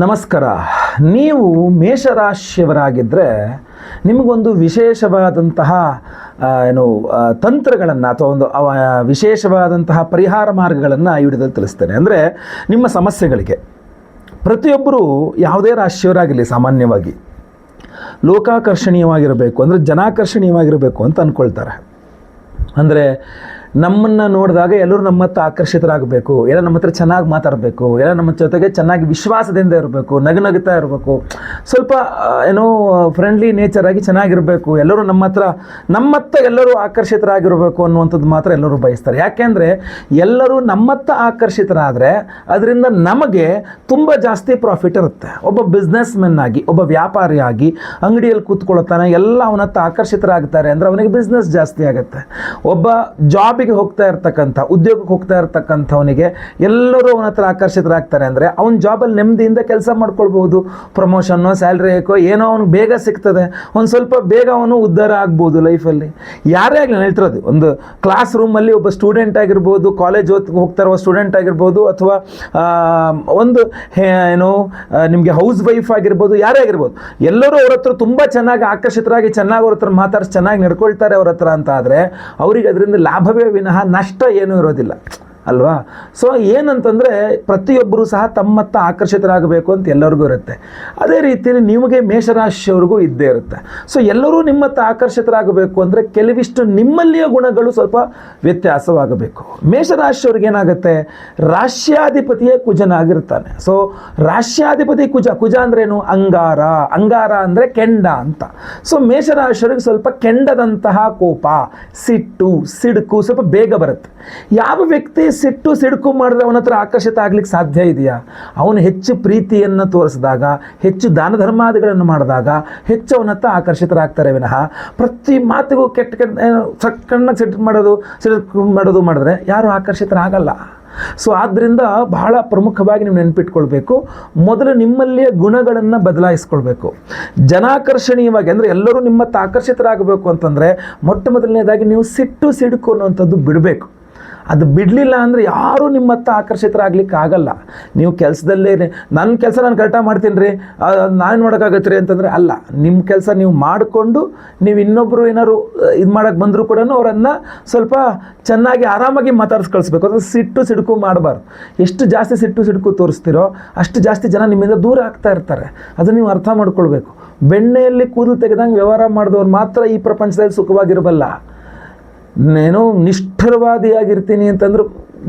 ನಮಸ್ಕಾರ. ನೀವು ಮೇಷರಾಶಿಯವರಾಗಿದ್ದರೆ ನಿಮಗೊಂದು ವಿಶೇಷವಾದಂತಹ ಏನು ತಂತ್ರಗಳನ್ನು ಅಥವಾ ಒಂದು, ಅವ, ವಿಶೇಷವಾದಂತಹ ಪರಿಹಾರ ಮಾರ್ಗಗಳನ್ನು ಈ ತಿಳಿಸ್ತೇನೆ. ಅಂದರೆ ನಿಮ್ಮ ಸಮಸ್ಯೆಗಳಿಗೆ. ಪ್ರತಿಯೊಬ್ಬರು ಯಾವುದೇ ರಾಶಿಯವರಾಗಿರಲಿ ಸಾಮಾನ್ಯವಾಗಿ. ಲೋಕಾಕರ್ಷಣೀಯವಾಗಿರಬೇಕು, ಅಂದರೆ ಜನಾಕರ್ಷಣೀಯವಾಗಿರಬೇಕು ಅಂತ ಅಂದ್ಕೊಳ್ತಾರೆ ಅಂದರೆ ನಮ್ಮನ್ನು ನೋಡಿದಾಗ ಎಲ್ಲರೂ ನಮ್ಮ ಹತ್ರ ಆಕರ್ಷಿತರಾಗಬೇಕು, ಎಲ್ಲ ನಮ್ಮ ಹತ್ರ ಚೆನ್ನಾಗಿ ಮಾತಾಡಬೇಕು, ಎಲ್ಲ ನಮ್ಮ ಜೊತೆಗೆ ಚೆನ್ನಾಗಿ ವಿಶ್ವಾಸದಿಂದ ಇರಬೇಕು ನಗುನಗುತ್ತಾ ಇರಬೇಕು. ಸ್ವಲ್ಪ ಏನೋ ಫ್ರೆಂಡ್ಲಿ ನೇಚರಾಗಿ ಚೆನ್ನಾಗಿರಬೇಕು, ಎಲ್ಲರೂ ನಮ್ಮ ಹತ್ರ, ನಮ್ಮ ನಮ್ಮತ್ತ ಎಲ್ಲರೂ ಆಕರ್ಷಿತರಾಗಿರಬೇಕು ಅನ್ನುವಂಥದ್ದು ಮಾತ್ರ ಎಲ್ಲರೂ ಬಯಸ್ತಾರೆ. ಯಾಕೆಂದರೆ ಎಲ್ಲರೂ ನಮ್ಮತ್ತ ಆಕರ್ಷಿತರಾದರೆ ಅದರಿಂದ ನಮಗೆ ತುಂಬ ಜಾಸ್ತಿ ಪ್ರಾಫಿಟ್ ಇರುತ್ತೆ. ಒಬ್ಬ ಬಿಸ್ನೆಸ್ ಮೆನ್ ಆಗಿ, ಒಬ್ಬ ವ್ಯಾಪಾರಿಯಾಗಿ ಅಂಗಡಿಯಲ್ಲಿ ಕೂತ್ಕೊಳ್ತಾನೆ ಎಲ್ಲ ಅವನತ್ತ ಆಕರ್ಷಿತರಾಗ್ತಾರೆ ಅಂದರೆ ಅವನಿಗೆ ಬಿಸ್ನೆಸ್ ಜಾಸ್ತಿ ಆಗುತ್ತೆ. ಒಬ್ಬ ಜಾಬಿಗೆ ಹೋಗ್ತಾ ಇರ್ತಕ್ಕಂಥ, ಉದ್ಯೋಗಕ್ಕೆ ಹೋಗ್ತಾ ಇರ್ತಕ್ಕಂಥವನಿಗೆ ಎಲ್ಲರೂ ಅವನ ಹತ್ರ ಆಕರ್ಷಿತರಾಗ್ತಾರೆ ಅಂದರೆ ಅವ್ನ ಜಾಬಲ್ಲಿ ನೆಮ್ಮದಿಯಿಂದ ಕೆಲಸ ಮಾಡ್ಕೊಳ್ಬೋದು ಪ್ರಮೋಷನ್ನು ಸ್ಯಾಲ್ರಿ ಏಕೋ ಏನೋ ಅವ್ನಿಗೆ ಬೇಗ ಸಿಗ್ತದೆ. ಒಂದು ಸ್ವಲ್ಪ ಬೇಗ ಅವನು ಉದ್ಧಾರ ಆಗ್ಬೋದು ಲೈಫಲ್ಲಿ ಯಾರೇ ಆಗಲಿ ಹೇಳ್ತಿರೋದು, ಒಂದು ಕ್ಲಾಸ್ ರೂಮಲ್ಲಿ ಒಬ್ಬ ಸ್ಟೂಡೆಂಟ್ ಆಗಿರ್ಬೋದು ಕಾಲೇಜ್ ಓದ್ ಹೋಗ್ತಾ ಸ್ಟೂಡೆಂಟ್ ಆಗಿರ್ಬೋದು, ಅಥವಾ ಒಂದು ಏನು ನಿಮಗೆ ಹೌಸ್ ವೈಫ್ ಆಗಿರ್ಬೋದು, ಯಾರೇ ಆಗಿರ್ಬೋದು, ಎಲ್ಲರೂ ಅವ್ರ ಹತ್ರ ತುಂಬ ಚೆನ್ನಾಗಿ ಆಕರ್ಷಿತರಾಗಿ ಚೆನ್ನಾಗಿ ಅವ್ರ ಹತ್ರ ಮಾತಾಡ್ಸಿ ಚೆನ್ನಾಗಿ ನಡ್ಕೊಳ್ತಾರೆ ಅವ್ರ ಹತ್ರ ಅಂತ ಆದರೆ, ಅವರಿಗೆ ಅದರಿಂದ ಲಾಭವೇ ವಿನಃ ನಷ್ಟ ಏನೂ ಇರೋದಿಲ್ಲ ಅಲ್ವಾ? ಸೊ ಏನಂತಂದರೆ ಪ್ರತಿಯೊಬ್ಬರು ಸಹ ತಮ್ಮತ್ತ ಆಕರ್ಷಿತರಾಗಬೇಕು ಅಂತ ಎಲ್ಲರಿಗೂ ಇರುತ್ತೆ. ಅದೇ ರೀತಿಯಲ್ಲಿ ನಿಮಗೆ ಮೇಷರಾಶಿಯವ್ರಿಗೂ ಇದ್ದೇ ಇರುತ್ತೆ. ಸೊ ಎಲ್ಲರೂ ನಿಮ್ಮತ್ತ ಆಕರ್ಷಿತರಾಗಬೇಕು ಅಂದರೆ ಕೆಲವಿಷ್ಟು ನಿಮ್ಮಲ್ಲಿಯ ಗುಣಗಳು ಸ್ವಲ್ಪ ವ್ಯತ್ಯಾಸವಾಗಬೇಕು. ಮೇಷರಾಶಿಯವ್ರಿಗೆ ಏನಾಗುತ್ತೆ? ರಾಶ್ಯಾಧಿಪತಿಯೇ ಕುಜನಾಗಿರ್ತಾನೆ ಸೊ ರಾಶ್ಯಾಧಿಪತಿ ಕುಜ ಕುಜ ಅಂದ್ರೇನು ಅಂಗಾರ. ಅಂಗಾರ ಅಂದರೆ ಕೆಂಡ ಅಂತ. ಸೊ ಮೇಷರಾಶಿಯವ್ರಿಗೆ ಸ್ವಲ್ಪ ಕೆಂಡದಂತಹ ಕೋಪ, ಸಿಟ್ಟು, ಸಿಡುಕು ಸ್ವಲ್ಪ ಬೇಗ ಬರುತ್ತೆ. ಯಾವ ವ್ಯಕ್ತಿ ಸಿಟ್ಟು ಸಿಡುಕು ಮಾಡಿದ್ರೆ ಅವನ ಹತ್ರ ಆಕರ್ಷಿತ ಆಗ್ಲಿಕ್ಕೆ ಸಾಧ್ಯ ಇದೆಯಾ? ಅವನು ಹೆಚ್ಚು ಪ್ರೀತಿಯನ್ನು ತೋರಿಸಿದಾಗ, ಹೆಚ್ಚು ದಾನ ಧರ್ಮಾದಿಗಳನ್ನು ಮಾಡಿದಾಗ, ಹೆಚ್ಚು ಅವನ ಹತ್ರ ಆಕರ್ಷಿತರಾಗ್ತಾರೆ ವಿನಃ ಪ್ರತಿ ಮಾತಿಗೂ ಕೆಟ್ಟ ಕೆಟ್ಟ ಸಣ್ಣಗೆ ಸಿಟ್ಟು ಮಾಡೋದು ಸಿಟ್ಟು ಮಾಡೋದು ಮಾಡಿದ್ರೆ ಯಾರು ಆಕರ್ಷಿತರಾಗಲ್ಲ. ಸೊ ಆದ್ದರಿಂದ ಬಹಳ ಪ್ರಮುಖವಾಗಿ ನೀವು ನೆನಪಿಟ್ಕೊಳ್ಬೇಕು, ಮೊದಲು ನಿಮ್ಮಲ್ಲಿಯ ಗುಣಗಳನ್ನು ಬದಲಾಯಿಸ್ಕೊಳ್ಬೇಕು. ಜನಾಕರ್ಷಣೀಯವಾಗಿ ಅಂದರೆ ಎಲ್ಲರೂ ನಿಮ್ಮತ್ತ ಆಕರ್ಷಿತರಾಗಬೇಕು ಅಂತಂದರೆ ಮೊಟ್ಟ ಮೊದಲನೇದಾಗಿ ನೀವು ಸಿಟ್ಟು ಸಿಡುಕು ಅನ್ನುವಂಥದ್ದು ಬಿಡಬೇಕು. ಅದು ಬಿಡಲಿಲ್ಲ ಅಂದರೆ ಯಾರೂ ನಿಮ್ಮ ಹತ್ತ ಆಕರ್ಷಿತರಾಗ್ಲಿಕ್ಕೆ ಆಗಲ್ಲ ನೀವು ಕೆಲಸದಲ್ಲೇ ನನ್ನ ಕೆಲಸ ನಾನು ಕರೆಕ್ಟಾಗಿ ಮಾಡ್ತೀನಿ ರೀ. ನಾನು ಮಾಡೋಕ್ಕಾಗತ್ತೆ ರೀ ಅಂತಂದರೆ ಅಲ್ಲ. ನಿಮ್ಮ ಕೆಲಸ ನೀವು ಮಾಡಿಕೊಂಡು ನೀವು ಇನ್ನೊಬ್ಬರು ಏನಾದ್ರು ಇದು ಮಾಡೋಕ್ಕೆ ಬಂದರೂ ಕೂಡ ಅವರನ್ನು ಸ್ವಲ್ಪ ಚೆನ್ನಾಗಿ ಆರಾಮಾಗಿ ಮಾತಾಡ್ಸಿ ಕಳಿಸ್ಬೇಕು ಅಂದರೆ ಸಿಟ್ಟು ಸಿಡುಕು ಮಾಡಬಾರ್ದು. ಎಷ್ಟು ಜಾಸ್ತಿ ಸಿಟ್ಟು ಸಿಡುಕು ತೋರಿಸ್ತೀರೋ ಅಷ್ಟು ಜಾಸ್ತಿ ಜನ ನಿಮ್ಮಿಂದ ದೂರ ಆಗ್ತಾ ಇರ್ತಾರೆ. ಅದನ್ನು ನೀವು ಅರ್ಥ ಮಾಡ್ಕೊಳ್ಬೇಕು. ಬೆಣ್ಣೆಯಲ್ಲಿ ಕೂದಲು ತೆಗೆದಂಗೆ ವ್ಯವಹಾರ ಮಾಡಿದವ್ರು ಮಾತ್ರ ಈ ಪ್ರಪಂಚದಲ್ಲಿ ಸುಖವಾಗಿರಬಲ್ಲ. నేను ನಿಷ್ಠರವಾದಿಯಾಗಿರ್ತೀನಿ ಅಂತಂದ್ರೆ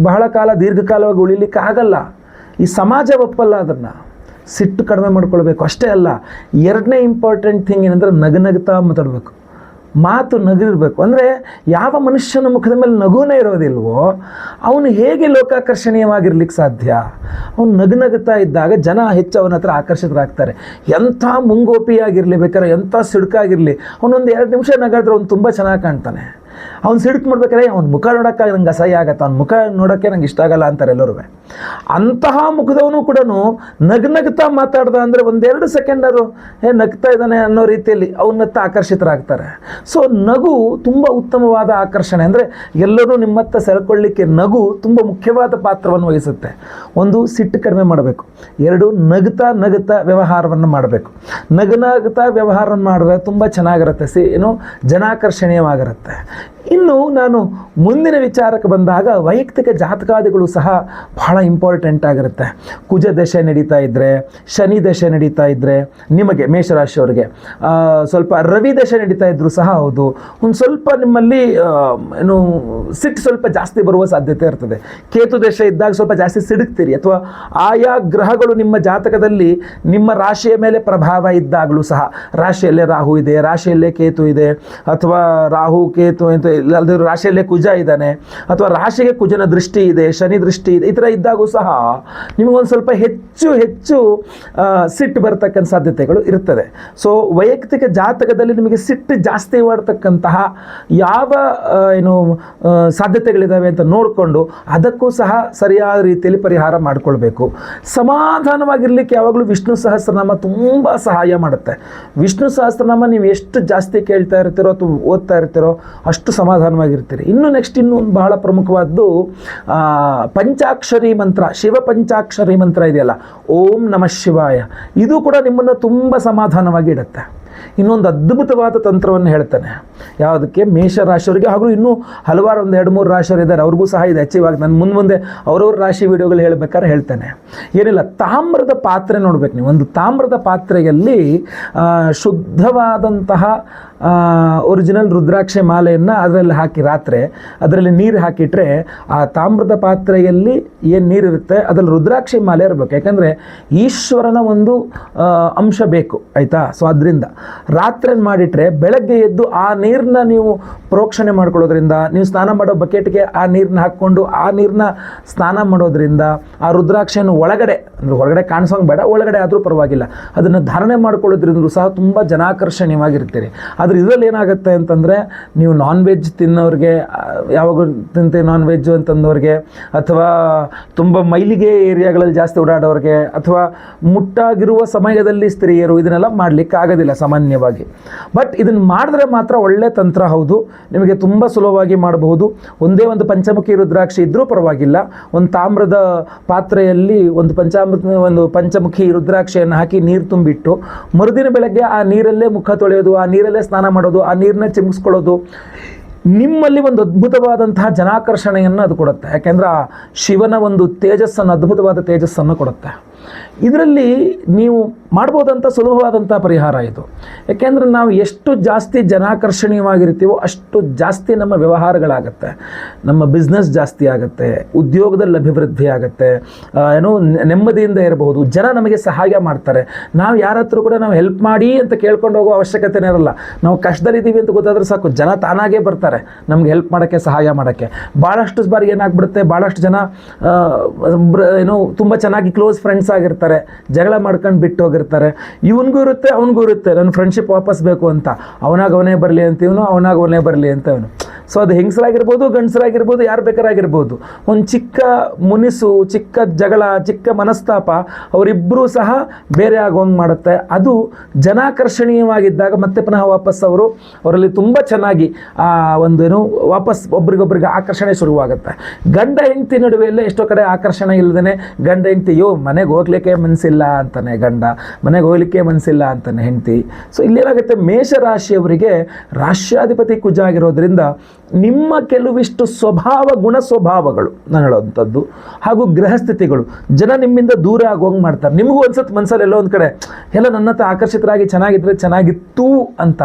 ಬಹಳ ಕಾಲ ದೀರ್ಘಕಾಲವಾಗಿ ಉಳಿಲಿಕ್ಕೆ ಆಗಲ್ಲ. ಈ ಸಮಾಜ ಒಪ್ಪಲ್ಲ ಅದನ್ನು. ಸಿಟ್ಟು ಕಡಿಮೆ ಮಾಡ್ಕೊಳ್ಬೇಕು. ಅಷ್ಟೇ ಅಲ್ಲ, ಎರಡನೇ ಇಂಪಾರ್ಟೆಂಟ್ ಥಿಂಗ್ ಏನಂದ್ರೆ ನಗನಗ್ತಾ ಮಾತಾಡಬೇಕು. ಮಾತು ನಗಿರಬೇಕು ಅಂದರೆ ಯಾವ ಮನುಷ್ಯನ ಮುಖದ ಮೇಲೆ ನಗುನೇ ಇರೋದಿಲ್ವೋ, ಅವನು ಹೇಗೆ ಲೋಕಾಕರ್ಷಣೀಯವಾಗಿರ್ಲಿಕ್ಕೆ ಸಾಧ್ಯ? ಅವನು ನಗುನಗುತ್ತಾ ಇದ್ದಾಗ ಜನ ಹೆಚ್ಚು ಅವನ ಹತ್ರ ಆಕರ್ಷಿತರಾಗ್ತಾರೆ. ಎಂಥ ಮುಂಗೋಪಿಯಾಗಿರಲಿ ಬೇಕಾದ್ರೆ, ಎಂಥ ಸಿಡುಕಾಗಿರಲಿ, ಅವನೊಂದು ಎರಡು ನಿಮಿಷ ನಗಾಡಿದ್ರೆ ಅವನು ತುಂಬ ಚೆನ್ನಾಗಿ ಕಾಣ್ತಾನೆ. ಅವ್ನು ಸಿಡುಕು ಮಾಡ್ಬೇಕಾದ್ರೆ ಅವ್ನ ಮುಖ ನೋಡೋಕ್ಕೆ ನಂಗೆ ಅಸಹ್ಯ ಆಗತ್ತೆ, ಅವ್ನ ಮುಖ ನೋಡೋಕ್ಕೆ ನಂಗೆ ಇಷ್ಟ ಆಗಲ್ಲ ಅಂತಾರೆ ಎಲ್ಲರೂ ಅಂತಹ ಮುಖದವನು ಕೂಡ ನಗ್ನಗ್ತಾ ಮಾತಾಡ್ದ ಅಂದರೆ ಒಂದೆರಡು ಸೆಕೆಂಡರು ಏ ನಗ್ತಾ ಇದ್ದಾನೆ ಅನ್ನೋ ರೀತಿಯಲ್ಲಿ ಅವನತ್ತ ಆಕರ್ಷಿತರಾಗ್ತಾರೆ. ಸೊ ನಗು ತುಂಬ ಉತ್ತಮವಾದ ಆಕರ್ಷಣೆ ಅಂದರೆ ಎಲ್ಲರೂ ನಿಮ್ಮತ್ತ ಸೆಳ್ಕೊಳ್ಳಿಕ್ಕೆ ನಗು ತುಂಬ ಮುಖ್ಯವಾದ ಪಾತ್ರವನ್ನು ವಹಿಸುತ್ತೆ. ಒಂದು ಸಿಟ್ಟು ಕಡಿಮೆ ಮಾಡಬೇಕು. ಎರಡು, ನಗ್ತಾ ನಗುತ್ತಾ ವ್ಯವಹಾರವನ್ನು ಮಾಡಬೇಕು. ನಗನಗುತ್ತಾ ವ್ಯವಹಾರವನ್ನು ಮಾಡಿದ್ರೆ ತುಂಬ ಚೆನ್ನಾಗಿರುತ್ತೆ. ಸಿ, ಏನು, ಜನಾಕರ್ಷಣೀಯವಾಗಿರುತ್ತೆ. ಇನ್ನು ನಾನು ಮುಂದಿನ ವಿಚಾರಕ್ಕೆ ಬಂದಾಗ ವೈಯಕ್ತಿಕ ಜಾತಕಾದಿಗಳು ಸಹ ಬಹಳ ಇಂಪಾರ್ಟೆಂಟ್ ಆಗಿರುತ್ತೆ. ಕುಜ ದಶೆ ನಡೀತಾ ಇದ್ದರೆ ಶನಿ ದಶೆ ನಡೀತಾ ಇದ್ದರೆ ನಿಮಗೆ ಮೇಷರಾಶಿಯವರಿಗೆ ಸ್ವಲ್ಪ ರವಿ ದಶೆ ನಡೀತಾ ಇದ್ದರೂ ಸಹ ಹೌದು. ಒಂದು ಸ್ವಲ್ಪ ನಿಮ್ಮಲ್ಲಿ ಏನು ಸಿಟ್ಟು ಸ್ವಲ್ಪ ಜಾಸ್ತಿ ಬರುವ ಸಾಧ್ಯತೆ ಇರ್ತದೆ. ಕೇತು ದಶೆ ಇದ್ದಾಗ ಸ್ವಲ್ಪ ಜಾಸ್ತಿ ಸಿಡುಕ್ತೀರಿ ಅಥವಾ ಆಯಾ ಗ್ರಹಗಳು ನಿಮ್ಮ ಜಾತಕದಲ್ಲಿ ನಿಮ್ಮ ರಾಶಿಯ ಮೇಲೆ ಪ್ರಭಾವ ಇದ್ದಾಗಲೂ ಸಹ, ರಾಶಿಯಲ್ಲೇ ರಾಹು ಇದೆ, ರಾಶಿಯಲ್ಲೇ ಕೇತು ಇದೆ, ಅಥವಾ ರಾಹು, ಕೇತು, ಅಂತ ಇಲ್ಲದ ರಾಶಿಯಲ್ಲೇ ಕುಜ ಇದ್ದಾನೆ ಅಥವಾ ರಾಶಿಗೆ ಕುಜನ ದೃಷ್ಟಿ ಇದೆ, ಶನಿ ದೃಷ್ಟಿ ಇದೆ, ಈ ಥರ ಇದ್ದಾಗೂ ಸಹ ನಿಮಗೊಂದು ಸ್ವಲ್ಪ ಹೆಚ್ಚು ಹೆಚ್ಚು ಸಿಟ್ಟು ಬರತಕ್ಕಂಥ ಸಾಧ್ಯತೆಗಳು ಇರ್ತದೆ ಸೊ ವೈಯಕ್ತಿಕ ಜಾತಕದಲ್ಲಿ ನಿಮಗೆ ಸಿಟ್ಟು ಜಾಸ್ತಿ ಮಾಡ್ತಕ್ಕಂತಹ ಯಾವ ಏನು ಸಾಧ್ಯತೆಗಳಿದ್ದಾವೆ ಅಂತ ನೋಡಿಕೊಂಡು ಅದಕ್ಕೂ ಸಹ ಸರಿಯಾದ ರೀತಿಯಲ್ಲಿ ಪರಿಹಾರ ಮಾಡಿಕೊಳ್ಬೇಕು. ಸಮಾಧಾನವಾಗಿರ್ಲಿಕ್ಕೆ ಯಾವಾಗಲೂ ವಿಷ್ಣು ಸಹಸ್ರನಾಮ ತುಂಬ ಸಹಾಯ ಮಾಡುತ್ತೆ. ವಿಷ್ಣು ಸಹಸ್ರನಾಮ ನೀವು ಎಷ್ಟು ಜಾಸ್ತಿ ಕೇಳ್ತಾ ಇರ್ತೀರೋ ಅಥವಾ ಓದ್ತಾ ಇರ್ತೀರೋ ಅಷ್ಟು ಸಮ ಸಮಾಧಾನವಾಗಿರ್ತೀರಿ ಇನ್ನು ನೆಕ್ಸ್ಟ್ ಇನ್ನೊಂದು ಬಹಳ ಪ್ರಮುಖವಾದ್ದು ಪಂಚಾಕ್ಷರಿ ಮಂತ್ರ, ಶಿವ ಪಂಚಾಕ್ಷರಿ ಮಂತ್ರ ಇದೆಯಲ್ಲ, ಓಂ ನಮಃ ಶಿವಾಯ. ಇದು ಕೂಡ ನಿಮ್ಮನ್ನು ತುಂಬ ಸಮಾಧಾನವಾಗಿ ಇಡುತ್ತೆ. ಇನ್ನೊಂದು ಅದ್ಭುತವಾದ ತಂತ್ರವನ್ನು ಹೇಳ್ತಾನೆ. ಯಾವುದಕ್ಕೆ? ಮೇಷರಾಶಿಯವರಿಗೆ, ಹಾಗೂ ಇನ್ನೂ ಹಲವಾರು ಒಂದು ಎರಡು ಮೂರು ರಾಶಿಯವರು ಇದ್ದಾರೆ. ಅವ್ರಿಗೂ ಸಹ ಇದೆ ಅಚೀವ್ ಆಗಿ ನಾನು ಮುಂದೆ ಮುಂದೆ ಅವ್ರವ್ರ ರಾಶಿ ವಿಡಿಯೋಗಳು ಹೇಳ್ಬೇಕಾದ್ರೆ ಹೇಳ್ತಾನೆ. ಏನಿಲ್ಲ, ತಾಮ್ರದ ಪಾತ್ರೆ ನೋಡ್ಬೇಕು ನೀವು. ಒಂದು ತಾಮ್ರದ ಪಾತ್ರೆಯಲ್ಲಿ ಶುದ್ಧವಾದಂತಹ ಒರಿಜಿನಲ್ ರುದ್ರಾಕ್ಷಿ ಮಾಲೆಯನ್ನು ಅದರಲ್ಲಿ ಹಾಕಿ ರಾತ್ರಿ, ಅದರಲ್ಲಿ ನೀರು ಹಾಕಿಟ್ರೆ ಆ ತಾಮ್ರದ ಪಾತ್ರೆಯಲ್ಲಿ ಏನು ನೀರಿರುತ್ತೆ ಅದರಲ್ಲಿ ರುದ್ರಾಕ್ಷಿ ಮಾಲೆ ಇರಬೇಕು. ಯಾಕಂದರೆ ಈಶ್ವರನ ಒಂದು ಅಂಶ ಬೇಕು, ಆಯಿತಾ? ಸೊ ಅದರಿಂದ ರಾತ್ರಿ ಮಾಡಿಟ್ರೆ ಬೆಳಗ್ಗೆ ಎದ್ದು ಆ ನೀರನ್ನ ನೀವು ಪ್ರೋಕ್ಷಣೆ ಮಾಡ್ಕೊಳ್ಳೋದ್ರಿಂದ, ನೀವು ಸ್ನಾನ ಮಾಡೋ ಬಕೆಟ್ಗೆ ಆ ನೀರನ್ನ ಹಾಕ್ಕೊಂಡು ಆ ನೀರನ್ನ ಸ್ನಾನ ಮಾಡೋದ್ರಿಂದ ಆ ರುದ್ರಾಕ್ಷಿಯನ್ನು ಒಳಗಡೆ ಅಂದರೆ ಹೊರಗಡೆ ಕಾಣಿಸೋಂಗೆ ಬೇಡ, ಒಳಗಡೆ ಆದರೂ ಪರವಾಗಿಲ್ಲ. ಅದನ್ನು ಧಾರಣೆ ಮಾಡ್ಕೊಳ್ಳೋದ್ರಿಂದ ಸಹ ತುಂಬ ಜನಾಕರ್ಷಣೀಯವಾಗಿರ್ತೀರಿ. ಆದರೆ ಇದರಲ್ಲಿ ಏನಾಗುತ್ತೆ ಅಂತಂದರೆ ನೀವು ನಾನ್ ವೆಜ್ ತಿನ್ನೋರಿಗೆ ಯಾವಾಗ ತಿಂತೆ ನಾನ್ ವೆಜ್ ಅಂತಂದವ್ರಿಗೆ, ಅಥವಾ ತುಂಬ ಮೈಲಿಗೆ ಏರಿಯಾಗಳಲ್ಲಿ ಜಾಸ್ತಿ ಓಡಾಡೋರಿಗೆ, ಅಥವಾ ಮುಟ್ಟಾಗಿರುವ ಸಮಯದಲ್ಲಿ ಸ್ತ್ರೀಯರು ಇದನ್ನೆಲ್ಲ ಮಾಡಲಿಕ್ಕೆ ಆಗೋದಿಲ್ಲ ಸಾಮಾನ್ಯವಾಗಿ. ಬಟ್ ಇದನ್ನು ಮಾಡಿದ್ರೆ ಮಾತ್ರ ಒಳ್ಳೆ ತಂತ್ರ ಹೌದು. ನಿಮಗೆ ತುಂಬ ಸುಲಭವಾಗಿ ಮಾಡಬಹುದು. ಒಂದೇ ಒಂದು ಪಂಚಮುಖಿ ರುದ್ರಾಕ್ಷಿ ಇದ್ದರೂ ಪರವಾಗಿಲ್ಲ. ಒಂದು ತಾಮ್ರದ ಪಾತ್ರೆಯಲ್ಲಿ ಒಂದು ಒಂದು ಪಂಚಮುಖಿ ರುದ್ರಾಕ್ಷಿಯನ್ನು ಹಾಕಿ ನೀರು ತುಂಬಿಟ್ಟು ಮರುದಿನ ಬೆಳಗ್ಗೆ ಆ ನೀರಲ್ಲೇ ಮುಖ ತೊಳೆಯೋದು, ಆ ನೀರಲ್ಲೇ ಸ್ನಾನ ಮಾಡೋದು, ಆ ನೀರನ್ನ ಚಿಮುಕ್ಸ್ಕೊಳ್ಳೋದು ನಿಮ್ಮಲ್ಲಿ ಒಂದು ಅದ್ಭುತವಾದಂತಹ ಜನಾಕರ್ಷಣೆಯನ್ನು ಅದು ಕೊಡುತ್ತೆ. ಯಾಕೆಂದ್ರೆ ಆ ಶಿವನ ಒಂದು ತೇಜಸ್ಸನ್ನು, ಅದ್ಭುತವಾದ ತೇಜಸ್ಸನ್ನು ಕೊಡುತ್ತೆ. ಇದರಲ್ಲಿ ನೀವು ಮಾಡ್ಬೋದಂಥ ಸುಲಭವಾದಂಥ ಪರಿಹಾರ ಇದು. ಯಾಕೆಂದರೆ ನಾವು ಎಷ್ಟು ಜಾಸ್ತಿ ಜನಾಕರ್ಷಣೀಯವಾಗಿರ್ತೀವೋ ಅಷ್ಟು ಜಾಸ್ತಿ ನಮ್ಮ ವ್ಯವಹಾರಗಳಾಗತ್ತೆ. ನಮ್ಮ ಬಿಸ್ನೆಸ್ ಜಾಸ್ತಿ ಆಗುತ್ತೆ, ಉದ್ಯೋಗದಲ್ಲಿ ಅಭಿವೃದ್ಧಿ ಆಗುತ್ತೆ ಏನೋ ನೆಮ್ಮದಿಯಿಂದ ಇರಬಹುದು, ಜನ ನಮಗೆ ಸಹಾಯ ಮಾಡ್ತಾರೆ. ನಾವು ಯಾರ ಹತ್ರ ಕೂಡ ನಾವು ಹೆಲ್ಪ್ ಮಾಡಿ ಅಂತ ಕೇಳ್ಕೊಂಡು ಹೋಗೋ ಅವಶ್ಯಕತೆನೇ ಇರಲ್ಲ. ನಾವು ಕಷ್ಟದಲ್ಲಿದ್ದೀವಿ ಅಂತ ಗೊತ್ತಾದರೆ ಸಾಕು, ಜನ ತಾನಾಗೇ ಬರ್ತಾರೆ ನಮ್ಗೆ ಹೆಲ್ಪ್ ಮಾಡೋಕ್ಕೆ, ಸಹಾಯ ಮಾಡೋಕ್ಕೆ. ಭಾಳಷ್ಟು ಬಾರಿ ಏನಾಗ್ಬಿಡುತ್ತೆ ಭಾಳಷ್ಟು ಜನ ಏನೋ ತುಂಬ ಚೆನ್ನಾಗಿ ಕ್ಲೋಸ್ ಫ್ರೆಂಡ್ಸ್ ಆಗಿರ್ತಾರೆ, ಜಗಳ ಮಾಡ್ಕೊಂಡು ಬಿಟ್ಟು ಹೋಗಿರ್ತಾರೆ. ಇವನಿಗೂ ಇರುತ್ತೆ, ಅವನಿಗೂ ಇರುತ್ತೆ ನನ್ನ ಫ್ರೆಂಡ್ಶಿಪ್ ವಾಪಸ್ ಬೇಕು ಅಂತ. ಅವನಾಗ ಅವನೇ ಬರಲಿ ಅಂತ ಇವನು, ಅವನಾಗ ಅವನೇ ಬರಲಿ ಅಂತ ಇವನು. ಸೊ ಅದು ಹೆಂಗಸರಾಗಿರ್ಬೋದು, ಗಂಡಸರಾಗಿರ್ಬೋದು, ಯಾರು ಬೇಕಾರಾಗಿರ್ಬೋದು. ಒಂದು ಚಿಕ್ಕ ಮುನಿಸು, ಚಿಕ್ಕ ಜಗಳ, ಚಿಕ್ಕ ಮನಸ್ತಾಪ ಅವರಿಬ್ಬರೂ ಸಹ ಬೇರೆ ಆಗೋಂಗೆ ಮಾಡುತ್ತೆ. ಅದು ಜನಾಕರ್ಷಣೀಯವಾಗಿದ್ದಾಗ ಮತ್ತೆ ಪುನಃ ವಾಪಸ್ ಅವರು ಅವರಲ್ಲಿ ತುಂಬ ಚೆನ್ನಾಗಿ ಆ ಒಂದೇನು ವಾಪಸ್ ಒಬ್ರಿಗೊಬ್ರಿಗೆ ಆಕರ್ಷಣೆ ಶುರುವಾಗುತ್ತೆ. ಗಂಡ ಹೆಂಡತಿ ನಡುವೆ ಎಲ್ಲ ಎಷ್ಟೋ ಕಡೆ ಆಕರ್ಷಣೆ ಇಲ್ಲದೇ ಗಂಡ ಹೆಂಡತಿ, ಯೋ, ಮನೆಗೆ ಹೋಗ್ಲಿಕ್ಕೆ ಮನಸ್ಸಿಲ್ಲ ಅಂತಾನೆ ಗಂಡ. ಮನೆಗೆ ಹೋಗ್ಲಿಕ್ಕೆ ಮನಸ್ಸಿಲ್ಲ ಅಂತಾನೆ ಹೆಂಡತಿ. ಸೊ ಇಲ್ಲೇನಾಗುತ್ತೆ, ಮೇಷರಾಶಿಯವರಿಗೆ ರಾಶ್ಯಾಧಿಪತಿ ಕುಜ ಆಗಿರೋದ್ರಿಂದ ನಿಮ್ಮ ಕೆಲವಿಷ್ಟು ಸ್ವಭಾವ, ಗುಣ ಸ್ವಭಾವಗಳು ನಾನು ಹೇಳೋವಂಥದ್ದು, ಹಾಗೂ ಗೃಹಸ್ಥಿತಿಗಳು. ಜನ ನಿಮ್ಮಿಂದ ದೂರ ಆಗೋಂಗೆ ಮಾಡ್ತಾರೆ. ನಿಮಗೂ ಅನ್ಸುತ್ತೆ ಮನಸ್ಸಲ್ಲಿ ಎಲ್ಲೋ ಒಂದು ಕಡೆ, ಎಲ್ಲ ನನ್ನ ಹತ್ರ ಆಕರ್ಷಿತರಾಗಿ ಚೆನ್ನಾಗಿದ್ರೆ ಚೆನ್ನಾಗಿತ್ತು ಅಂತ.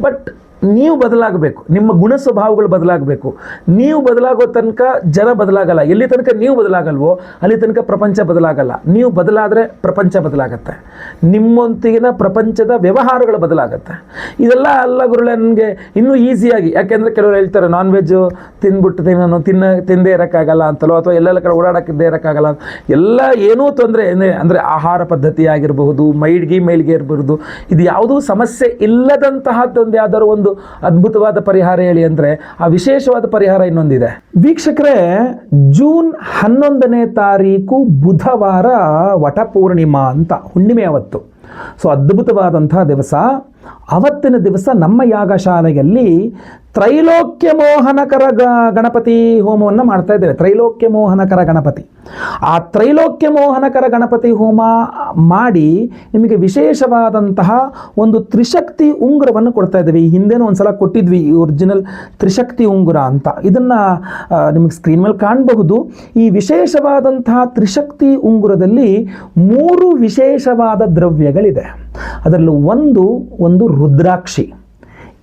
ಬಟ್ ನೀವು ಬದಲಾಗಬೇಕು. ನಿಮ್ಮ ಗುಣ ಸ್ವಭಾವಗಳು ಬದಲಾಗಬೇಕು. ನೀವು ಬದಲಾಗೋ ತನಕ ಜನ ಬದಲಾಗಲ್ಲ. ಎಲ್ಲಿ ತನಕ ನೀವು ಬದಲಾಗಲ್ವೋ, ಅಲ್ಲಿ ತನಕ ಪ್ರಪಂಚ ಬದಲಾಗಲ್ಲ. ನೀವು ಬದಲಾದರೆ ಪ್ರಪಂಚ ಬದಲಾಗತ್ತೆ. ನಿಮ್ಮೊಂದಿಗಿನ ಪ್ರಪಂಚದ ವ್ಯವಹಾರಗಳು ಬದಲಾಗತ್ತೆ. ಇದೆಲ್ಲ ಅಲ್ಲ ಗುರುಳೆ ನನಗೆ ಇನ್ನೂ ಈಸಿಯಾಗಿ. ಯಾಕೆಂದರೆ ಕೆಲವರು ಹೇಳ್ತಾರೆ ನಾನ್ ವೆಜ್ಜು ತಿಂದ್ಬಿಟ್ಟು ನಾನು ತಿನ್ನ, ತಿಂದೇ ಇರೋಕ್ಕಾಗಲ್ಲ ಅಂತಲೋ, ಅಥವಾ ಎಲ್ಲೆಲ್ಲ ಕಡೆ ಓಡಾಡೋಕ್ಕಿದ್ದೇ ಇರೋಕ್ಕಾಗಲ್ಲ ಎಲ್ಲ ಏನೂ ತೊಂದರೆ ಅಂದರೆ ಆಹಾರ ಪದ್ಧತಿ ಆಗಿರಬಹುದು, ಮೈಡ್ಗಿ ಮೈಲ್ಗೆ ಇರಬಹುದು ಇದು ಯಾವುದೂ ಸಮಸ್ಯೆ ಇಲ್ಲದಂತಹದ್ದೊಂದು ಯಾವ್ದಾದ್ರು ಒಂದು ಅದ್ಭುತವಾದ ಪರಿಹಾರ ಹೇಳಿ ಅಂದರೆ ಆ ವಿಶೇಷವಾದ ಪರಿಹಾರ ಇನ್ನೊಂದಿದೆ. ವೀಕ್ಷಕರೇ, ಜೂನ್ ಹನ್ನೊಂದನೇ ತಾರೀಕು ಬುಧವಾರ ವಟಪೂರ್ಣಿಮಾ ಅಂತ ಹುಣ್ಣಿಮೆ ಅವತ್ತು. ಸೊ ಅದ್ಭುತವಾದಂತಹ ದಿವಸ. ಅವತ್ತಿನ ದಿವಸ ನಮ್ಮ ಯಾಗಶಾಲೆಯಲ್ಲಿ ತ್ರೈಲೋಕ್ಯ ಮೋಹನಕರ ಗ, ಗಣಪತಿ ಹೋಮವನ್ನು ಮಾಡ್ತಾ ಇದ್ದೇವೆ. ತ್ರೈಲೋಕ್ಯ ಮೋಹನಕರ ಗಣಪತಿ. ಆ ತ್ರೈಲೋಕ್ಯ ಮೋಹನಕರ ಗಣಪತಿ ಹೋಮ ಮಾಡಿ ನಿಮಗೆ ವಿಶೇಷವಾದಂತಹ ಒಂದು ತ್ರಿಶಕ್ತಿ ಉಂಗುರವನ್ನು ಕೊಡ್ತಾ ಇದ್ದೇವೆ. ಈ ಹಿಂದೆನೂ ಒಂದ್ಸಲ ಕೊಟ್ಟಿದ್ವಿ ಈ ಒರಿಜಿನಲ್ ತ್ರಿಶಕ್ತಿ ಉಂಗುರ ಅಂತ. ಇದನ್ನು ನಿಮಗೆ ಸ್ಕ್ರೀನ್ ಮೇಲೆ ಕಾಣಬಹುದು. ಈ ವಿಶೇಷವಾದಂತಹ ತ್ರಿಶಕ್ತಿ ಉಂಗುರದಲ್ಲಿ ಮೂರು ವಿಶೇಷವಾದ ದ್ರವ್ಯಗಳಿದೆ. ಅದರಲ್ಲಿ ಒಂದು ಒಂದು ರುದ್ರಾಕ್ಷಿ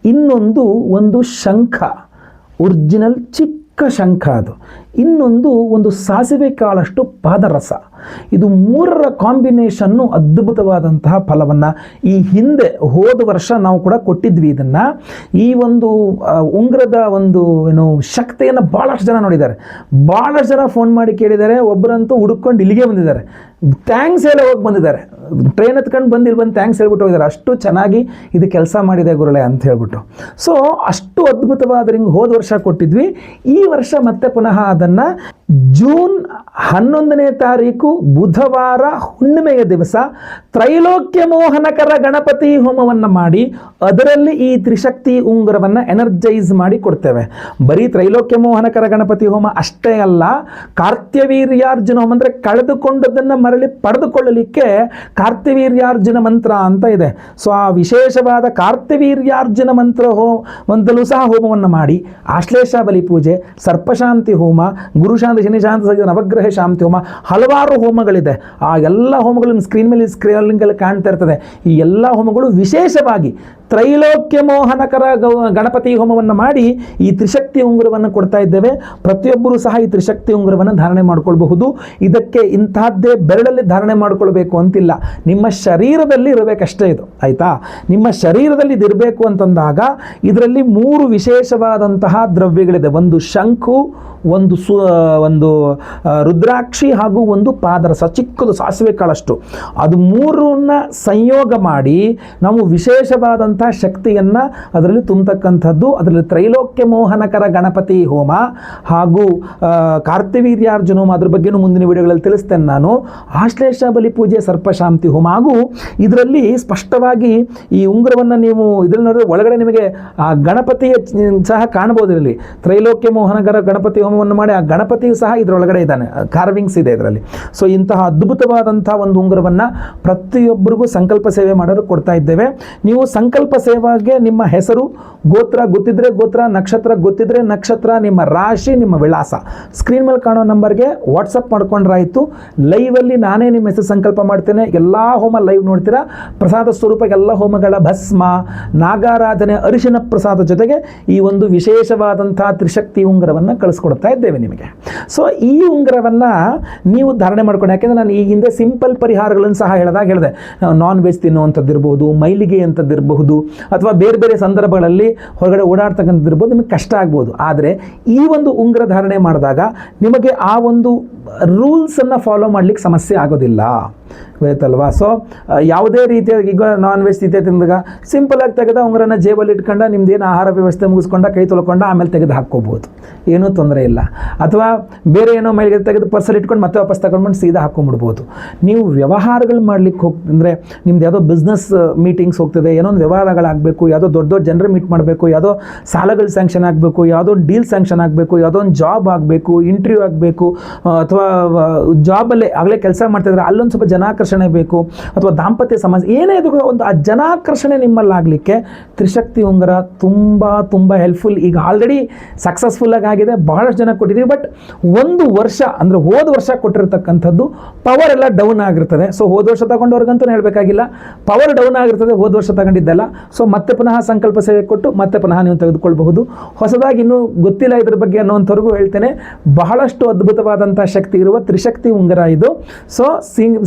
ಇನ್ನೊಂದು ಒಂದು ಶಂಖ ಒರಿಜಿನಲ್ ಚಿಕ್ಕ ಶಂಖ ಅದು. ಇನ್ನೊಂದು ಒಂದು ಸಾಸಿವೆ ಕಾಳಷ್ಟು ಪಾದರಸ. ಇದು ಮೂರರ ಕಾಂಬಿನೇಷನ್ನು ಅದ್ಭುತವಾದಂತಹ ಫಲವನ್ನು ಈ ಹಿಂದೆ ಹೋದ ವರ್ಷ ನಾವು ಕೂಡ ಕೊಟ್ಟಿದ್ವಿ ಇದನ್ನು. ಈ ಒಂದು ಉಂಗ್ರದ ಒಂದು, ಏನು, ಶಕ್ತಿಯನ್ನು ಭಾಳಷ್ಟು ಜನ ನೋಡಿದ್ದಾರೆ. ಭಾಳಷ್ಟು ಜನ ಫೋನ್ ಮಾಡಿ ಕೇಳಿದ್ದಾರೆ ಒಬ್ಬರಂತೂ ಹುಡುಕೊಂಡು ಇಲ್ಲಿಗೆ ಬಂದಿದ್ದಾರೆ. ಥ್ಯಾಂಕ್ಸ್ ಹೇಳಿ ಹೋಗಿ ಬಂದಿದ್ದಾರೆ. ಟ್ರೈನ್ ಹತ್ಕೊಂಡು ಬಂದು ಇಲ್ಲಿ ಬಂದು ಥ್ಯಾಂಕ್ಸ್ ಹೇಳ್ಬಿಟ್ಟು ಹೋಗಿದ್ದಾರೆ. ಅಷ್ಟು ಚೆನ್ನಾಗಿ ಇದು ಕೆಲಸ ಮಾಡಿದೆ ಗುರುಳೆ ಅಂತ ಹೇಳ್ಬಿಟ್ಟು. ಸೊ ಅಷ್ಟು ಅದ್ಭುತವಾದ ಹಿಂಗೆ ಹೋದ ವರ್ಷ ಕೊಟ್ಟಿದ್ವಿ. ಈ ವರ್ಷ ಮತ್ತೆ ಪುನಃ adına ಜೂನ್ ಹನ್ನೊಂದನೇ ತಾರೀಕು ಬುಧವಾರ ಹುಣ್ಣಿಮೆಯ ದಿವಸ ತ್ರೈಲೋಕ್ಯ ಮೋಹನಕರ ಗಣಪತಿ ಹೋಮವನ್ನು ಮಾಡಿ ಅದರಲ್ಲಿ ಈ ತ್ರಿಶಕ್ತಿ ಉಂಗುರವನ್ನು ಎನರ್ಜೈಸ್ ಮಾಡಿ ಕೊಡ್ತೇವೆ. ಬರೀ ತ್ರೈಲೋಕ್ಯ ಮೋಹನಕರ ಗಣಪತಿ ಹೋಮ ಅಷ್ಟೇ ಅಲ್ಲ, ಕಾರ್ತ್ಯವೀರ್ಯಾರ್ಜುನ ಹೋಮ ಅಂದರೆ ಕಳೆದುಕೊಂಡದನ್ನು ಮರಳಿ ಪಡೆದುಕೊಳ್ಳಲಿಕ್ಕೆ ಕಾರ್ತ್ಯವೀರ್ಯಾರ್ಜುನ ಮಂತ್ರ ಅಂತ ಇದೆ. ಸೊ, ಆ ವಿಶೇಷವಾದ ಕಾರ್ತ್ಯವೀರ್ಯಾರ್ಜುನ ಮಂತ್ರ ಹೋಮ ಸಹ ಹೋಮವನ್ನು ಮಾಡಿ. ಆಶ್ಲೇಷ ಬಲಿ ಪೂಜೆ, ಸರ್ಪಶಾಂತಿ ಹೋಮ, ಗುರುಶಾಂತಿ ಶನಿಶಾಂತಿ ಸಹಿತ ನವಗ್ರಹ ಶಾಂತಿ, ಹೋಮ, ಹಲವಾರು ಹೋಮಗಳಿದೆ. ಆ ಎಲ್ಲ ಹೋಮಗಳನ್ನು ಸ್ಕ್ರೀನ್ ಮೇಲೆ ಸ್ಕ್ರೀನ್ಗಳಲ್ಲಿ ಕಾಣ್ತಾ ಇರ್ತದೆ. ಈ ಎಲ್ಲ ಹೋಮಗಳು ವಿಶೇಷವಾಗಿ ತ್ರೈಲೋಕ್ಯ ಮೋಹನಕರ ಗಣಪತಿ ಹೋಮವನ್ನು ಮಾಡಿ ಈ ತ್ರಿಶಕ್ತಿ ಉಂಗುರವನ್ನು ಕೊಡ್ತಾ ಇದ್ದೇವೆ. ಪ್ರತಿಯೊಬ್ಬರೂ ಸಹ ಈ ತ್ರಿಶಕ್ತಿ ಉಂಗುರವನ್ನು ಧಾರಣೆ ಮಾಡಿಕೊಳ್ಬಹುದು. ಇದಕ್ಕೆ ಇಂತಹದ್ದೇ ಬೆರಳಲ್ಲಿ ಧಾರಣೆ ಮಾಡಿಕೊಳ್ಬೇಕು ಅಂತಿಲ್ಲ. ನಿಮ್ಮ ಶರೀರದಲ್ಲಿ ಇರಬೇಕಷ್ಟೇ ಇದು. ಆಯ್ತಾ? ನಿಮ್ಮ ಶರೀರದಲ್ಲಿ ಇದಿರಬೇಕು ಅಂತಂದಾಗ ಇದರಲ್ಲಿ ಮೂರು ವಿಶೇಷವಾದಂತಹ ದ್ರವ್ಯಗಳಿದೆ. ಒಂದು ಶಂಖು, ಒಂದು ಸು ಒಂದು ರುದ್ರಾಕ್ಷಿ ಹಾಗೂ ಒಂದು ಪಾದರಸ, ಚಿಕ್ಕದು ಸಾಸಿವೆ ಕಾಳಷ್ಟು. ಅದು ಮೂರನ್ನ ಸಂಯೋಗ ಮಾಡಿ ನಾವು ವಿಶೇಷವಾದಂಥ ಶಕ್ತಿಯನ್ನು ಅದರಲ್ಲಿ ತುಂಬತಕ್ಕಂಥದ್ದು, ಅದರಲ್ಲಿ ತ್ರೈಲೋಕ್ಯ ಮೋಹನಕರ ಗಣಪತಿ ಹೋಮ ಹಾಗೂ ಕಾರ್ತಿವೀರ್ಯಾರ್ಜುನ ಹೋಮ ಅದ್ರ ಬಗ್ಗೆನೂ ಮುಂದಿನ ವಿಡಿಯೋಗಳಲ್ಲಿ ತಿಳಿಸ್ತೇನೆ ನಾನು. ಆಶ್ಲೇಷ ಬಲಿ ಪೂಜೆ ಸರ್ಪಶಾಂತಿ ಹೋಮ ಹಾಗೂ ಇದರಲ್ಲಿ ಸ್ಪಷ್ಟವಾಗಿ ಈ ಉಂಗುರವನ್ನು ನೀವು ಇದರಲ್ಲಿ ನೋಡಿದ್ರೆ ಒಳಗಡೆ ನಿಮಗೆ ಆ ಗಣಪತಿಯ ಸಹ ಕಾಣಬಹುದು ಇದರಲ್ಲಿ. ತ್ರೈಲೋಕ್ಯ ಮೋಹನಕರ ಗಣಪತಿ ಹೋಮವನ್ನು ಮಾಡಿ ಆ ಗಣಪತಿಯು ಸಹ ಇದರೊಳಗಡೆ ಇದ್ದಾನೆ. ಕಾರ್ವಿಂಗ್ಸ್ ಇದೆ ಇದರಲ್ಲಿ. ಸೊ ಇಂತಹ ಅದ್ಭುತವಾದಂಥ ಒಂದು ಉಂಗುರವನ್ನು ಪ್ರತಿಯೊಬ್ಬರಿಗೂ ಸಂಕಲ್ಪ ಸೇವೆ ಮಾಡಲು ಕೊಡ್ತಾ ಇದ್ದೇವೆ. ನೀವು ಸಂಕಲ್ಪ ಸೇವೆಗೆ ನಿಮ್ಮ ಹೆಸರು, ಗೋತ್ರ ಗೊತ್ತಿದ್ರೆ ಗೋತ್ರ, ನಕ್ಷತ್ರ ಗೊತ್ತಿದ್ರೆ ನಕ್ಷತ್ರ, ನಿಮ್ಮ ರಾಶಿ, ನಿಮ್ಮ ವಿಳಾಸ. ಸ್ಕ್ರೀನ್ ಮೇಲೆ ಕಾಣೋ ನಂಬರ್ಗೆ ವಾಟ್ಸಪ್ ಮಾಡ್ಕೊಂಡ್ರಾಯಿತು. ಲೈವಲ್ಲಿ ನಾನೇ ನಿಮ್ಮ ಹೆಸರು ಸಂಕಲ್ಪ ಮಾಡ್ತೇನೆ. ಎಲ್ಲ ಹೋಮ ಲೈವ್ ನೋಡ್ತೀರಾ? ಪ್ರಸಾದ ಸ್ವರೂಪ ಎಲ್ಲ ಹೋಮಗಳ ಭಸ್ಮ, ನಾಗಾರಾಧನೆ, ಅರಿಶಿನ ಪ್ರಸಾದ ಜೊತೆಗೆ ಈ ಒಂದು ವಿಶೇಷವಾದಂಥ ತ್ರಿಶಕ್ತಿ ಉಂಗುರವನ್ನು ಕಳಿಸ್ಕೊಡ್ತಾ ಇದ್ದೇವೆ ನಿಮಗೆ. ಸೊ ಈ ಉಂಗುರವನ್ನು ನೀವು ಧಾರಣೆ ಮಾಡ್ಕೊಂಡು, ಯಾಕೆಂದರೆ ನಾನು ಈ ಹಿಂದೆ ಸಿಂಪಲ್ ಪರಿಹಾರಗಳನ್ನು ಸಹ ಹೇಳಿದಾಗ ಹೇಳಿದೆ. ನಾನ್ ವೆಜ್ ತಿನ್ನುವಂಥದ್ದಿರ್ಬೋದು, ಮೈಲಿಗೆ ಅಂಥದ್ದಿರಬಹುದು ಅಥವಾ ಬೇರೆ ಬೇರೆ ಸಂದರ್ಭಗಳಲ್ಲಿ ಹೊರಗಡೆ ಓಡಾಡ್ತಕ್ಕಂಥದ್ದಿರ್ಬೋದು ನಿಮಗೆ ಕಷ್ಟ ಆಗ್ಬೋದು. ಆದರೆ ಈ ಒಂದು ಉಂಗುರ ಧಾರಣೆ ಮಾಡಿದಾಗ ನಿಮಗೆ ಆ ಒಂದು ರೂಲ್ಸನ್ನು ಫಾಲೋ ಮಾಡಲಿಕ್ಕೆ ಸಮಸ್ಯೆ ಆಗೋದಿಲ್ಲ. ಗೊತ್ತಲ್ವಾ ಸೊ ಯಾವುದೇ ರೀತಿಯಾಗಿ ಈಗ ನಾನ್ ವೆಜ್ ತಿಂತೆ ತಿಂದಾಗ ಸಿಂಪಲ್ ಆಗಿ ತೆಗೆದ ಉಂಗುರನ ಜೇಬಲ್ಲಿ ಇಟ್ಕೊಂಡ, ನಿಮ್ದೇನು ಆಹಾರ ವ್ಯವಸ್ಥೆ ಮುಗಿಸ್ಕೊಂಡ, ಕೈ ತೊಳ್ಕೊಂಡ, ಆಮೇಲೆ ತೆಗೆದು ಹಾಕ್ಕೋಬೋದು. ಏನೂ ತೊಂದರೆ ಇಲ್ಲ. ಅಥವಾ ಬೇರೆ ಏನೋ ಮೈಲಿಗೆ ತೆಗೆದು ಪರ್ಸಲ್ ಇಟ್ಕೊಂಡು ಮತ್ತೆ ವಾಪಸ್ ತಗೊಂಡ್ಬಂದು ಸೀದಾ ಹಾಕ್ಕೊಂಬಿಡ್ಬೋದು ನೀವು ವ್ಯವಹಾರಗಳು ಮಾಡ್ಲಿಕ್ಕೆ ಹೋಗ್, ಅಂದರೆ ನಿಮ್ದು ಯಾವುದೋ ಬಿಸ್ನೆಸ್ ಮೀಟಿಂಗ್ಸ್ ಹೋಗ್ತದೆ, ಏನೋ ಒಂದು ವ್ಯವಹಾರಗಳಾಗಬೇಕು, ಯಾವುದೋ ದೊಡ್ಡ ದೊಡ್ಡ ಜನರು ಮೀಟ್ ಮಾಡಬೇಕು, ಯಾವುದೋ ಸಾಲಗಳು ಸ್ಯಾಂಕ್ಷನ್ ಆಗಬೇಕು, ಯಾವುದೋ ಡೀಲ್ ಸ್ಯಾಂಕ್ಷನ್ ಆಗಬೇಕು, ಯಾವುದೋ ಒಂದು ಜಾಬ್ ಆಗಬೇಕು ಇಂಟರ್ವ್ಯೂ ಆಗಬೇಕು ಅಥವಾ ಜಾಬಲ್ಲೇ ಆಗಲೇ ಕೆಲಸ ಮಾಡ್ತಿದ್ರೆ ಅಲ್ಲೊಂದು ಸ್ವಲ್ಪ ಜನಾಕರ್ಷಣೆ ಬೇಕು ಅಥವಾ ದಾಂಪತ್ಯ ಸಮಸ್ಯೆ ಏನೇ ಇದು ಒಂದು ಆ ಜನಾಕರ್ಷಣೆ ನಿಮ್ಮಲ್ಲಾಗಲಿಕ್ಕೆ ತ್ರಿಶಕ್ತಿ ಉಂಗುರ ತುಂಬ ತುಂಬ ಹೆಲ್ಪ್ಫುಲ್ ಈಗ ಆಲ್ರೆಡಿ ಸಕ್ಸಸ್ಫುಲ್ಲಾಗಿ ಆಗಿದೆ, ಬಹಳಷ್ಟು ಜನ ಕೊಟ್ಟಿದ್ದೀವಿ ಬಟ್ ಒಂದು ವರ್ಷ ಅಂದರೆ ಹೋದ ವರ್ಷ ಕೊಟ್ಟಿರ್ತಕ್ಕಂಥದ್ದು ಪವರ್ ಎಲ್ಲ ಡೌನ್ ಆಗಿರ್ತದೆ. ಸೊ ಹೋದ ವರ್ಷ ತಗೊಂಡವ್ರಿಗಂತೂ ಹೇಳಬೇಕಾಗಿಲ್ಲ ಪವರ್ ಡೌನ್ ಆಗಿರ್ತದೆ, ಹೋದ ವರ್ಷ ತಗೊಂಡಿದ್ದಲ್ಲ. ಸೊ ಮತ್ತೆ ಪುನಃ ಸಂಕಲ್ಪ ಸೇವೆ ಕೊಟ್ಟು ಮತ್ತೆ ಪುನಃ ನೀವು ತೆಗೆದುಕೊಳ್ಬಹುದು. ಹೊಸದಾಗಿ ಇನ್ನೂ ಗೊತ್ತಿಲ್ಲ ಇದ್ರ ಬಗ್ಗೆ ಅನ್ನೋಂಥವ್ರಿಗೂ ಹೇಳ್ತೇನೆ, ಬಹಳಷ್ಟು ಅದ್ಭುತವಾದಂಥ ಶಕ್ತಿ ಇರುವ ತ್ರಿಶಕ್ತಿ ಉಂಗರ ಇದು. ಸೊ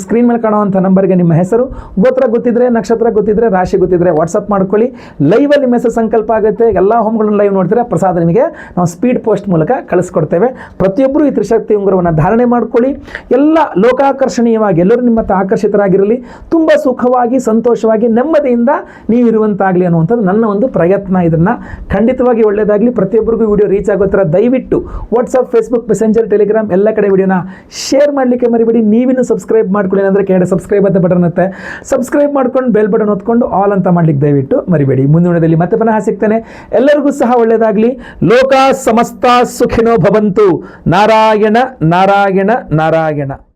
ಸ್ಕ್ರೀನ್ ಮೇಲೆ ಕಾಣುವಂಥ ನಂಬರ್ಗೆ ನಿಮ್ಮ ಹೆಸರು, ಗೋತ್ರ ಗೊತ್ತಿದ್ರೆ, ನಕ್ಷತ್ರ ಗೊತ್ತಿದ್ರೆ, ರಾಶಿ ಗೊತ್ತಿದ್ರೆ ವಾಟ್ಸಪ್ ಮಾಡ್ಕೊಳ್ಳಿ. ಲೈವಲ್ಲಿ ನಿಮ್ಮ ಸಂಕಲ್ಪ ಆಗುತ್ತೆ. ಎಲ್ಲ ಹೋಮ್ಗಳನ್ನು ಲೈವ್ ನೋಡಿದ್ರೆ ಪ್ರಸಾದ ನಿಮಗೆ ನಾವು ಸ್ಪೀಡ್ ಪೋಸ್ಟ್ ಮೂಲಕ ಕಳಿಸ್ಕೊಡ್ತೇವೆ. ಪ್ರತಿಯೊಬ್ಬರು ಈ ತ್ರಿಶಕ್ತಿ ಉಂಗುರವನ್ನು ಧಾರಣೆ ಮಾಡ್ಕೊಳ್ಳಿ. ಎಲ್ಲ ಲೋಕಾಕರ್ಷಣೀಯವಾಗಿ ಎಲ್ಲರೂ ನಿಮ್ಮ ಆಕರ್ಷಿತರಾಗಿರಲಿ. ತುಂಬ ಸುಖವಾಗಿ, ಸಂತೋಷವಾಗಿ, ನೆಮ್ಮದಿಯಿಂದ ನೀವು ಇರುವಂತಾಗಲಿ ಅನ್ನುವಂಥದ್ದು ನನ್ನ ಒಂದು ಪ್ರಯತ್ನ ಇದನ್ನು. ಖಂಡಿತವಾಗಿ ಒಳ್ಳೆಯದಾಗಲಿ ಪ್ರತಿಯೊಬ್ಬರಿಗೂ ವಿಡಿಯೋ ರೀಚ್ ಆಗೋ ಥರ ದಯವಿಟ್ಟು ವಾಟ್ಸಪ್ ಫೇಸ್ಬುಕ್ ಮೆಸೆಂಜರ್ ಟೆಲಿಗ್ರಾಮ್ ಎಲ್ಲ ಕಡೆ ವಿಡಿಯೋನ ಶೇರ್ ಮಾಡಲಿಕ್ಕೆ ಮರಿಬೇಡಿ. ನೀವಿನ ಸಬ್ಸ್ಕ್ರೈಬ್ ಮಾಡ್ಕೊಳ್ಳಿ ಅಂದರೆ ಕೆಳಗಡೆ ಸಬ್ಸ್ಕ್ರೈಬ್ ಅಂತ ಬಟನ್ ಇರುತ್ತೆ. ಸಬ್ಸ್ಕ್ರೈಬ್ ಮಾಡ್ಕೊಂಡು ಬೆಲ್ ಬಟನ್ ಹೊತ್ಕೊಂಡು ಆಲ್ ಅಂತ ಮಾಡ್ಲಿಕ್ಕೆ ದಯವಿಟ್ಟು ಮರಿಬೇಡಿ. ಮುಂದಿನ ವಿಡಿಯೋದಲ್ಲಿ ಮತ್ತೆ ಪುನಃ ಸಿಗ್ತೇನೆ. ಎಲ್ಲರಿಗೂ ಸಹ ಒಳ್ಳೆಯದಾಗಲಿ ಲೋಕ ಸಮಸ್ತ ಸುಖಿನೋ ಭವಂತು. ನಾರಾಯಣ ನಾರಾಯಣ ನಾರಾಯಣ.